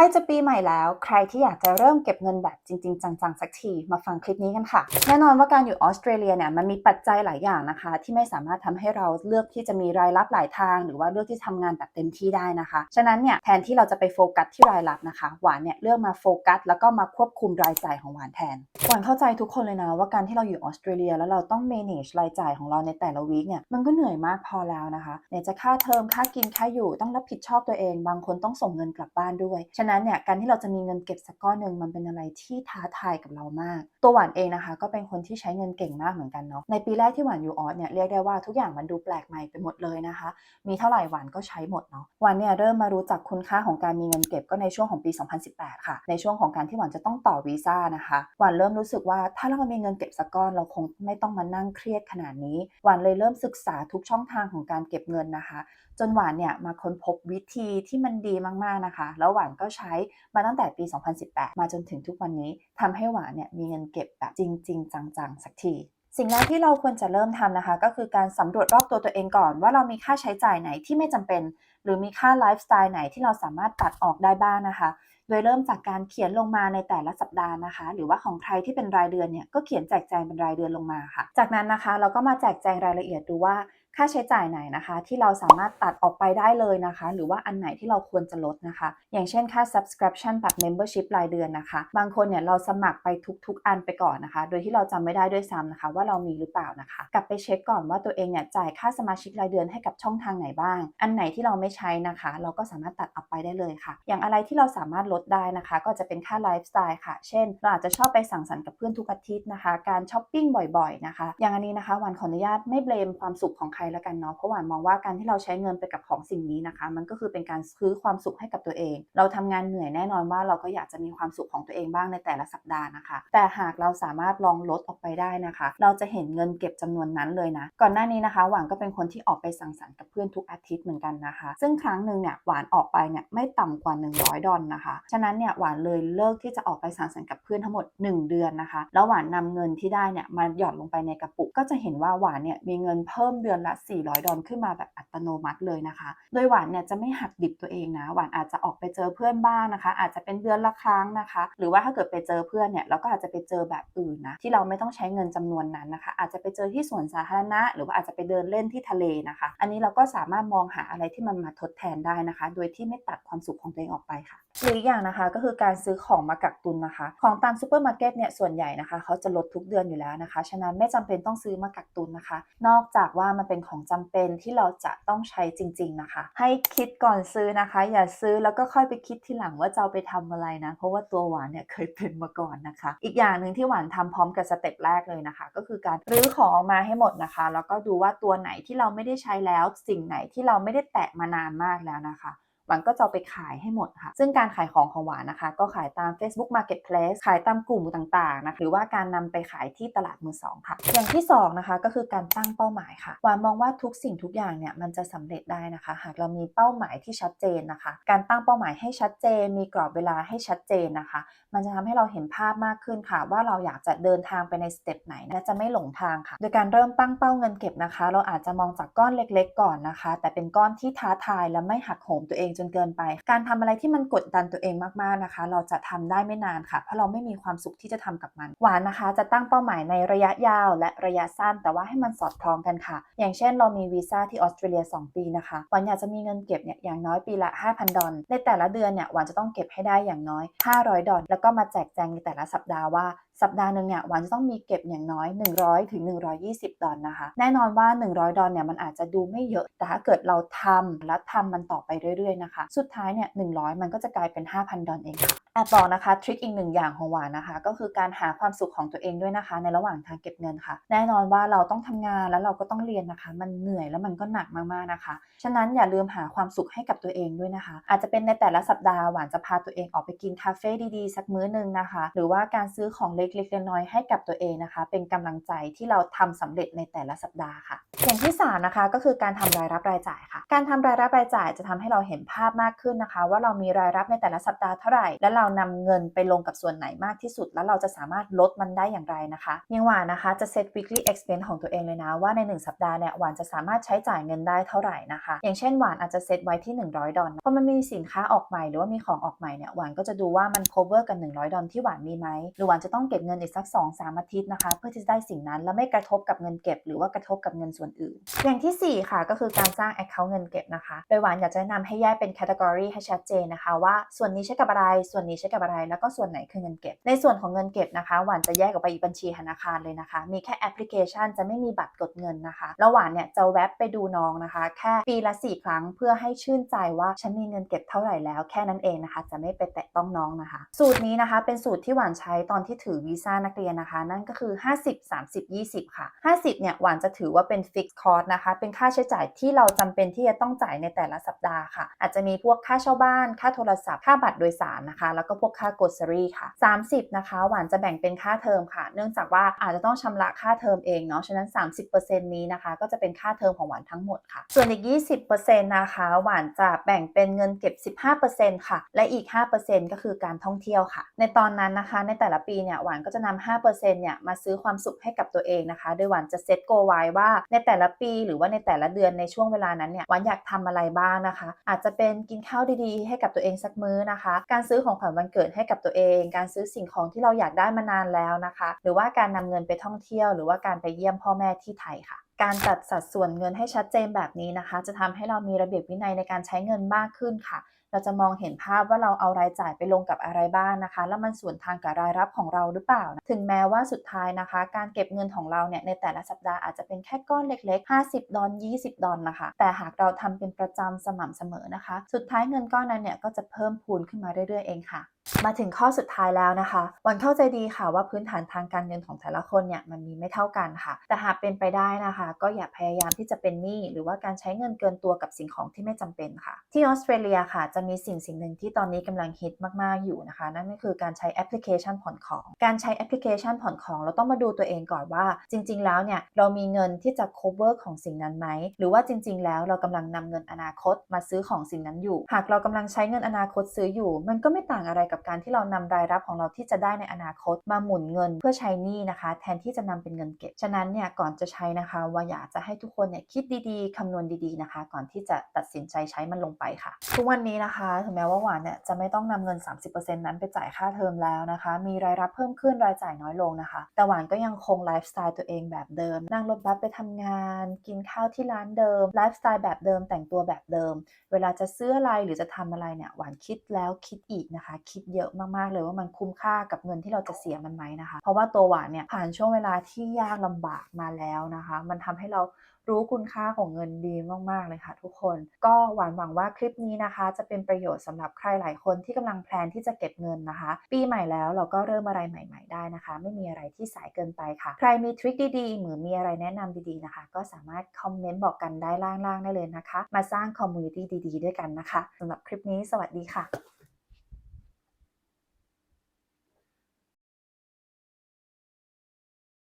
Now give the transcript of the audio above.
ล้จะปีใหม่แล้ว ใครที่อยากจะเริ่มเก็บเงินแบบจริง ๆ จังๆ สักทีมาฟังคลิปนี้กันค่ะ แน่นอนว่าการอยู่ออสเตรเลียเนี่ยมันมีปัจจัยหลายอย่างนะคะ ที่ไม่สามารถทำให้เราเลือกที่จะมีรายรับหลายทาง หรือว่าเลือกที่ทำงานแบบเต็มที่ได้นะคะ ฉะนั้นเนี่ยแทนที่เราจะไปโฟกัสที่รายรับนะคะ หวานเนี่ยเลือกมาโฟกัส แล้วก็มาควบคุมรายจ่ายของหวานแทนหวานเข้าใจทุกคนเลยนะว่าการที่เราอยู่ออสเตรเลียแล้วเราต้อง manage รายจ่ายของเราในแต่ละวีคเนี่ยมันก็เหนื่อยมากพอแล้วนะคะไหนจะค่าเทอมค่ากินค่าอยู่ต้องรับผิดชอบตัวเอง บางคนต้องส่งเงินกลับบ้านด้วยฉะนั้นเนี่ยการที่เราจะมีเงินเก็บสักก้อนหนึ่งมันเป็นอะไรที่ท้าทายกับเรามาก ตัวหวานเองนะคะ ก็เป็นคนที่ใช้เงินเก่งมากเหมือนกันเนาะในปีแรกที่หวานอยู่ออสเนี่ยเรียกได้ว่าทุกอย่างมันดูแปลกใหม่ไปหมดเลยนะคะ มีเท่าไหร่หวานก็ใช้หมดเนาะหวานเนี่ยเริ่มมารู้จักคุณค่าของการมีเงินเก็บก็ในช่วงของปี 2018 ค่ะ ในช่วงของการที่หวานจะต้องต่อวีซ่านะคะหวานเริ่มรู้สึกว่าถ้าเรามีเงินเก็บสักก้อนเราคงไม่ต้องมานั่งเครียดขนาดนี้หวานเลยเริ่มศึกษาทุกช่องทางของการเก็บเงินนะคะ จนหวานเนี่ยมาค้นพบวิธีที่มันดีมากๆนะคะ แล้วหวานก็ใช้มาตั้งแต่ปี 2018 มาจนถึงทุกวันนี้ทำให้หวานเนี่ยมีเงินเก็บแบบจริง ๆ จังๆ สักทีสิ่งแรกที่เราควรจะเริ่มทำนะคะ ก็คือการสำรวจรอบตัวตัวเองก่อน ว่าเรามีค่าใช้จ่ายไหนที่ไม่จำเป็น หรือมีค่าไลฟ์สไตล์ไหนที่เราสามารถตัดออกได้บ้างนะคะ โดยเริ่มจากการเขียนลงมาในแต่ละสัปดาห์นะคะ หรือว่าของใครที่เป็นรายเดือนเนี่ยก็เขียนแจกแจงเป็นรายเดือนลงมาค่ะ จากนั้นนะคะ เราก็มาแจกแจงรายละเอียดดูว่า ค่าใช้จ่ายไหนนะคะ ที่เราสามารถตัดออกไปได้เลยนะคะ หรือว่าอันไหนที่เราควรจะลดนะคะ อย่างเช่นค่า subscription แบบ membership รายเดือนนะคะ บางคนเนี่ยเราสมัครไปทุก ๆ อันไปก่อนนะคะ โดยที่เราจำไม่ได้ด้วยซ้ำนะคะ ว่าเรามีหรือเปล่านะคะ กลับไปเช็คก่อนว่าตัวเองเนี่ยจ่ายค่าสมาชิกรายเดือนให้กับช่องทางไหนบ้าง อันไหนที่เราไม่ใช้นะคะ เราก็สามารถตัดออกไปได้เลยค่ะ อย่างอะไรที่เราสามารถลดได้นะคะ ก็จะเป็นค่าไลฟ์สไตล์ค่ะ เช่น เราอาจจะชอบไปสั่งสรรค์กับเพื่อนทุกอาทิตย์นะคะ การช้อปปิ้งบ่อยๆนะคะ อย่างอันนี้นะคะ วันขออนุญาตไม่เบลมความสุขของรแล้วกันเนาะเพราะหวานมองว่าการที่เราใช้เงินไปกับของสิ่งนี้นะคะ มันก็คือเป็นการซื้อความสุขให้กับตัวเอง เราทำงานเหนื่อยแน่นอนว่าเราก็อยากจะมีความสุขของตัวเองบ้างในแต่ละสัปดาห์นะคะ แต่หากเราสามารถลองลดออกไปได้นะคะ เราจะเห็นเงินเก็บจำนวนนั้นเลยนะ ก่อนหน้านี้นะคะ หวานก็เป็นคนที่ออกไปสังสรรค์กับเพื่อนทุกอาทิตย์เหมือนกันนะคะ ซึ่งครั้งหนึ่งเนี่ยหวานออกไปเนี่ยไม่ต่ำกว่า 100 ดอลนะคะฉะนั้นเนี่ยหวานเลยเลิกที่จะออกไปสังสรรค์กับเพื่อนทั้งหมด 1 เดือนนะคะ แล้วหวานนำเงินที่ได้เนี่ยมาหย่อนลงไปในกระปุกก็จะเห็นว่าหวานเนี่ยมีเงินเพิ่มเดือนละ400 ดอลขึ้นมาแบบอัตโนมัติเลยนะคะ โดยหวานเนี่ยจะไม่หักดิบตัวเองนะ หวานอาจจะออกไปเจอเพื่อนบ้างนะคะ อาจจะเป็นเดือนละครั้งนะคะ หรือว่าถ้าเกิดไปเจอเพื่อนเนี่ยเราก็อาจจะไปเจอแบบอื่นนะที่เราไม่ต้องใช้เงินจำนวนนั้นนะคะ อาจจะไปเจอที่สวนสาธารณะ หรือว่าอาจจะไปเดินเล่นที่ทะเลนะคะ อันนี้เราก็สามารถมองหาอะไรที่มันมาทดแทนได้นะคะ โดยที่ไม่ตัดความสุขของตัวเองออกไปค่ะหรืออีกอย่างนะคะก็คือการซื้อของมากักตุนนะคะ ของตามซูเปอร์มาร์เก็ตเนี่ยส่วนใหญ่นะคะเขาจะลดทุกเดือนอยู่แล้วนะคะ ฉะนั้นไม่จำเป็นต้องซื้อมากักตุนนะคะ นอกจากว่ามันเป็นของจำเป็นที่เราจะต้องใช้จริง ๆนะคะ ให้คิดก่อนซื้อนะคะ อย่าซื้อแล้วก็ค่อยไปคิดทีหลังว่าจะเอาไปทำอะไรนะ เพราะว่าตัวหวานเนี่ยเคยเป็นมาก่อนนะคะ อีกอย่างหนึ่งที่หวานทำพร้อมกับสเต็ปแรกเลยนะคะ ก็คือการรื้อของออกมาให้หมดนะคะ แล้วก็ดูว่าตัวไหนที่เราไม่ได้ใช้แล้ว สิ่งไหนที่เราไม่ได้แตะมานานมากแล้วนะคะ หวานก็จะไปขายให้หมดค่ะ ซึ่งการขายของของหวานนะคะ ก็ขายตาม Facebook Marketplace ขายตามกลุ่มต่างๆนะคะหรือว่าการนำไปขายที่ตลาดมือสองค่ะ อย่างที่สองนะคะก็คือการตั้งเป้าหมายค่ะหวานมองว่าทุกสิ่งทุกอย่างเนี่ยมันจะสำเร็จได้นะคะ หากเรามีเป้าหมายที่ชัดเจนนะคะ การตั้งเป้าหมายให้ชัดเจน มีกรอบเวลาให้ชัดเจนนะคะ มันจะทำให้เราเห็นภาพมากขึ้นค่ะ ว่าเราอยากจะเดินทางไปในสเต็ปไหนและจะไม่หลงทางค่ะ โดยการเริ่มตั้งเป้าเงินเก็บนะคะ เราอาจจะมองจากก้อนเล็กๆ ก่อนนะคะ แต่เป็นก้อนที่ท้าทายและไม่หักโหมตัวเองจนเกินไป การทำอะไรที่มันกดดันตัวเองมากๆนะคะ เราจะทำได้ไม่นานค่ะ เพราะเราไม่มีความสุขที่จะทำกับมัน หวานนะคะ จะตั้งเป้าหมายในระยะยาวและระยะสั้น แต่ว่าให้มันสอดคล้องกันค่ะ อย่างเช่น เรามีวีซ่าที่ออสเตรเลีย 2 ปีนะคะ หวานอยากจะมีเงินเก็บเนี่ยอย่างน้อยปีละ 5,000 ดอลในแต่ละเดือนเนี่ยหวานจะต้องเก็บให้ได้อย่างน้อย 500 ดอลแล้วก็มาแจกแจงในแต่ละสัปดาห์ว่า สัปดาห์หนึ่งเนี่ยหวานจะต้องมีเก็บอย่างน้อย 100ถึง120 ดอลนะคะ แน่นอนว่า 100 ดอลเนี่ยมันอาจจะดูไม่เยอะ แต่ถ้าเกิดเราทำและทำมันต่อไปเรื่อยๆนะคะ สุดท้ายเนี่ย 100 มันก็จะกลายเป็น 5,000 ดอลเองค่ะแอบบอกนะคะทริคอีกหนึ่งอย่างของหวานนะคะ ก็คือการหาความสุขของตัวเองด้วยนะคะ ในระหว่างทางเก็บเงินค่ะ แน่นอนว่าเราต้องทำงานแล้วเราก็ต้องเรียนนะคะ มันเหนื่อยแล้วมันก็หนักมากๆนะคะ ฉะนั้นอย่าลืมหาความสุขให้กับตัวเองด้วยนะคะ อาจจะเป็นในแต่ละสัปดาห์หวานจะพาตัวเองออกไปกินคาเฟ่ดีๆสักมื้อหนึ่งนะคะ หรือว่าการซื้อของเล็กล็กๆน้อยๆให้กับตัวเองนะคะ เป็นกำลังใจที่เราทำสำเร็จในแต่ละสัปดาห์ค่ะ อย่างที่สามนะคะก็คือการทำรายรับรายจ่ายค่ะ การทำรายรับรายจ่ายจะทำให้เราเห็นภาพมากขึ้นนะคะ ว่าเรามีรายรับในแต่ละสัปดาห์เท่าไหร่ และเรานำเงินไปลงกับส่วนไหนมากที่สุด แล้วเราจะสามารถลดมันได้อย่างไรนะคะยังหวานนะคะจะเซต weekly expense ของตัวเองเลยนะว่าใน 1 สัปดาห์เนี่ยหวานจะสามารถใช้จ่ายเงินได้เท่าไหร่นะคะ อย่างเช่นหวานอาจจะเซตไว้ที่ 100 ดอลเพอมันมีสินค้าออกใหม่หรือว่ามีของออกใหม่เนี่ยหวานก็จะดูว่ามัน cover กัน 100 ดอลที่หวานมีไหมหรือหวานจะต้องเก็บเงินอีกสัก2-3อาทิตย์นะคะ เพื่อที่จะได้สิ่งนั้น แล้วไม่กระทบกับเงินเก็บ หรือว่ากระทบกับเงินส่วนอื่น อย่างที่ 4 ค่ะก็คือการสร้าง account เงินเก็บนะคะ โดยหวานอยากจะแนะนำให้แยกเป็น category ให้ชัดเจนนะคะ ว่าส่วนนี้ใช้กับอะไร ส่วนนี้ใช้กับอะไร แล้วก็ส่วนไหนคือเงินเก็บ ในส่วนของเงินเก็บนะคะ หวานจะแยกออกไปอีกบัญชีธนาคารเลยนะคะ มีแค่แอปพลิเคชันจะไม่มีบัตรกดเงินนะคะแล้วหวานเนี่ยจะแวบไปดูน้องนะคะ แค่ปีละ 4 ครั้งเพื่อให้ชื่นใจว่าฉันมีเงินเก็บเท่าไหร่แล้วแค่นั้นเองนะคะ จะไม่ไปแตะต้องน้องนะคะ สูตรนี้นะคะเป็นสูตรที่หวานใช้ตอนที่ถือวีซ่านักเรียนนะคะ นั่นก็คือ 50 30 20 ค่ะ 50 เนี่ยหวานจะถือว่าเป็น fixed cost นะคะ เป็นค่าใช้จ่ายที่เราจำเป็นที่จะต้องจ่ายในแต่ละสัปดาห์ค่ะ อาจจะมีพวกค่าเช่าบ้าน ค่าโทรศัพท์ ค่าบัตรโดยสารนะคะ แล้วก็พวกค่า grocery ค่ะ 30 นะคะ หวานจะแบ่งเป็นค่าเทอมค่ะ เนื่องจากว่าอาจจะต้องชำระค่าเทอมเองเนาะ ฉะนั้น 30%นี้นะคะ ก็จะเป็นค่าเทอมของหวานทั้งหมดค่ะ ส่วนอีก 20%นะคะ หวานจะแบ่งเป็นเงินเก็บ 15%ค่ะ และอีก 5%ก็คือการท่องเที่ยวค่ะ ในตอนนั้นนะคะ ในแต่ละปีเนี่ยหวานก็จะนำ5%เนี่ยมาซื้อความสุขให้กับตัวเองนะคะ โดยหวานจะเซตโกไว้ว่าในแต่ละปีหรือว่าในแต่ละเดือนในช่วงเวลานั้นเนี่ยหวานอยากทำอะไรบ้างนะคะ อาจจะเป็นกินข้าวดีๆ ให้กับตัวเองสักมื้อนะคะ การซื้อของขวัญวันเกิดให้กับตัวเอง การซื้อสิ่งของที่เราอยากได้มานานแล้วนะคะ หรือว่าการนำเงินไปท่องเที่ยว หรือว่าการไปเยี่ยมพ่อแม่ที่ไทยค่ะการจัดสัดส่วนเงินให้ชัดเจนแบบนี้นะคะ จะทำให้เรามีระเบียบวินัยในการใช้เงินมากขึ้นค่ะ เราจะมองเห็นภาพว่าเราเอารายจ่ายไปลงกับอะไรบ้างนะคะ แล้วมันส่วนทางกับรายรับของเราหรือเปล่า ถึงแม้ว่าสุดท้ายนะคะ การเก็บเงินของเราเนี่ยในแต่ละสัปดาห์อาจจะเป็นแค่ก้อนเล็ก ๆ 50 ดอล20 ดอลนะคะ แต่หากเราทำเป็นประจำสม่ำเสมอนะคะ สุดท้ายเงินก้อนนั้นเนี่ยก็จะเพิ่มพูนขึ้นมาเรื่อยๆเองค่ะมาถึงข้อสุดท้ายแล้วนะคะวันเข้าใจดีค่ะว่าพื้นฐานทางการเงินของแต่ละคนเนี่ยมันมีไม่เท่ากันค่ะ แต่หากเป็นไปได้นะคะ ก็อย่าพยายามที่จะเป็นหนี้หรือว่าการใช้เงินเกินตัวกับสิ่งของที่ไม่จำเป็นค่ะ ที่ออสเตรเลียค่ะ จะมีสิ่งสิ่งหนึ่งที่ตอนนี้กำลังฮิตมากๆอยู่นะคะ นั่นก็คือการใช้แอปพลิเคชันผ่อนของ การใช้แอปพลิเคชันผ่อนของ เราต้องมาดูตัวเองก่อนว่า จริง ๆ แล้วเนี่ยเรามีเงินที่จะ cover ของสิ่งนั้นไหมหรือว่าจริง ๆ แล้วเรากำลังนำเงินอนาคตมาซื้อของสิ่งนั้นอยู่ หากเรากำลังใช้เงินอนาคตซื้ออยู่ มันก็ไม่ต่างอะไรกับการที่เรานำรายรับของเราที่จะได้ในอนาคตมาหมุนเงินเพื่อใช้หนี้นะคะ แทนที่จะนำเป็นเงินเก็บ ฉะนั้นเนี่ยก่อนจะใช้นะคะ ว่าอยากจะให้ทุกคนเนี่ยคิดดีๆคำนวณดีๆนะคะ ก่อนที่จะตัดสินใจใช้มันลงไปค่ะ ทุกวันนี้นะคะถึงแม้ว่าหวานเนี่ยจะไม่ต้องนำเงิน 30%นั้นไปจ่ายค่าเทอมแล้วนะคะ มีรายรับเพิ่มขึ้นรายจ่ายน้อยลงนะคะ แต่หวานก็ยังคงไลฟ์สไตล์ตัวเองแบบเดิม นั่งรถบัสไปทำงาน กินข้าวที่ร้านเดิมไลฟ์สไตล์แบบเดิมแต่งตัวแบบเดิม เวลาจะซื้ออะไรหรือจะทำอะไรเนี่ยหวานคิดแล้วคิดอีกนะคะคิดเยอะมากๆเลยว่ามันคุ้มค่ากับเงินที่เราจะเสียมันไหมนะคะ เพราะว่าตัวหวานเนี่ยผ่านช่วงเวลาที่ยากลำบากมาแล้วนะคะ มันทำให้เรารู้คุณค่าของเงินดีมากๆเลยค่ะทุกคน ก็หวานหวังว่าคลิปนี้นะคะ จะเป็นประโยชน์สำหรับใครหลายคนที่กำลังแพลนที่จะเก็บเงินนะคะ ปีใหม่แล้วเราก็เริ่มอะไรใหม่ ๆ ได้นะคะ ไม่มีอะไรที่สายเกินไปค่ะ ใครมีทริคดีๆหรือมีอะไรแนะนำดีๆนะคะ ก็สามารถคอมเมนต์บอกกันได้ล่างๆได้เลยนะคะ มาสร้างคอมมูนิตี้ดีๆ ด้วยกันนะคะสำหรับคลิปนี้สวัสดีค่ะ